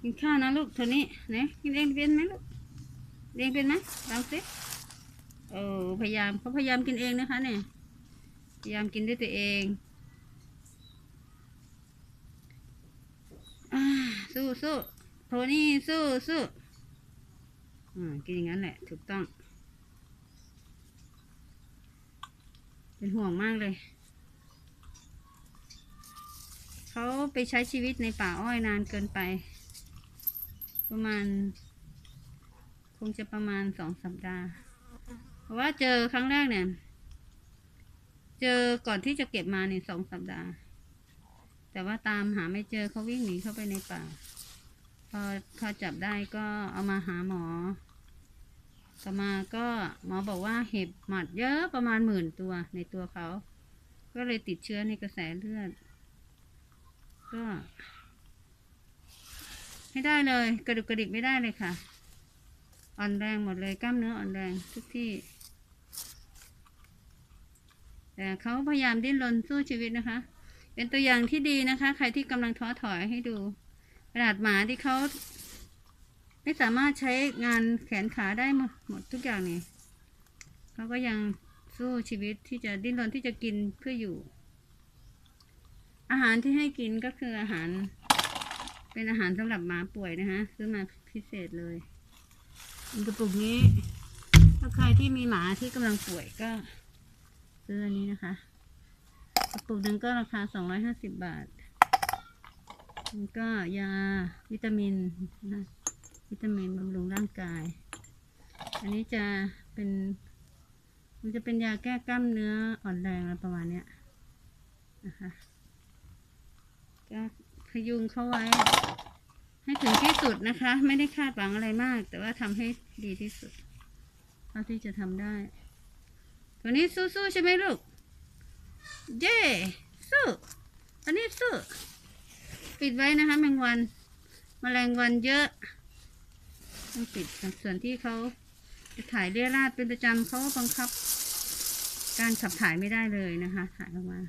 กินข้าวนะลูกเท่านี้ไหนกินเองเป็นไหมลูกเรียงเป็นไหมลองสิโอ้พยายามเขาพยายามกินเองนะคะเนี่ยพยายามกินด้วยตัวเองอสู้สู้โทนี่สู้สู้อ่ากินอย่างนั้นแหละถูกต้อง เป็นห่วงมากเลย เขาไปใช้ชีวิตในป่าอ้อยนานเกินไป ประมาณ คงจะประมาณสองสัปดาห์ เพราะว่าเจอครั้งแรกเนี่ย เจอก่อนที่จะเก็บมาเนี่ยสองสัปดาห์ แต่ว่าตามหาไม่เจอเขาวิ่งหนีเข้าไปในป่า พอพอจับได้ก็เอามาหาหมอต่อมาก็หมอบอกว่าเห็บหมัดเยอะประมาณหมื่นตัวในตัวเขา ก็เลยติดเชื้อในกระแสเลือด ก็ ไม่ได้เลย กระดุกกระดิกไม่ได้เลยค่ะ อ่อนแรงหมดเลยกล้ามเนื้ออ่อนแรงทุกที่ แต่เขาพยายามดิ้นรนสู้ชีวิตนะคะ เป็นตัวอย่างที่ดีนะคะ ใครที่กำลังท้อถอยให้ดูขนาดหมาที่เขาไม่สามารถใช้งานแขนขาได้หมดทุกอย่างนี่เขาก็ยังสู้ชีวิตที่จะดิ้นรนที่จะกินเพื่ออยู่ อาหารที่ให้กินก็คืออาหาร เป็นอาหารสำหรับหมาป่วยนะคะซื้อมาพิเศษเลยกระปุกนี้ ถ้าใครที่มีหมาที่กำลังป่วยก็ ซื้ออันนี้นะคะกระปุกหนึ่งก็ราคาสองร้อยห้าสิบบาทแล้วก็ยาวิตามินนะวิตามินบำรุงร่างกาย อันนี้จะเป็น มันจะเป็นยาแก้กล้ามเนื้ออ่อนแรงอะไรประมาณเนี้ยนะคะ ก็พยุงเขาไว้ ให้ถึงที่สุดนะคะ ไม่ได้คาดหวังอะไรมาก แต่ว่าทำให้ดีที่สุดเท่าที่จะทำได้ ตัวนี้สู้ๆใช่ไหมลูก เย้สู้อันนี้สู้ปิดไว้นะคะแมงวันแมลงวันเยอะต้องปิดส่วนที่เขาจะถ่ายเรียราดเป็นประจำเขาก็บังคับ การขับถ่ายไม่ได้เลยนะคะ ถ่ายออกมา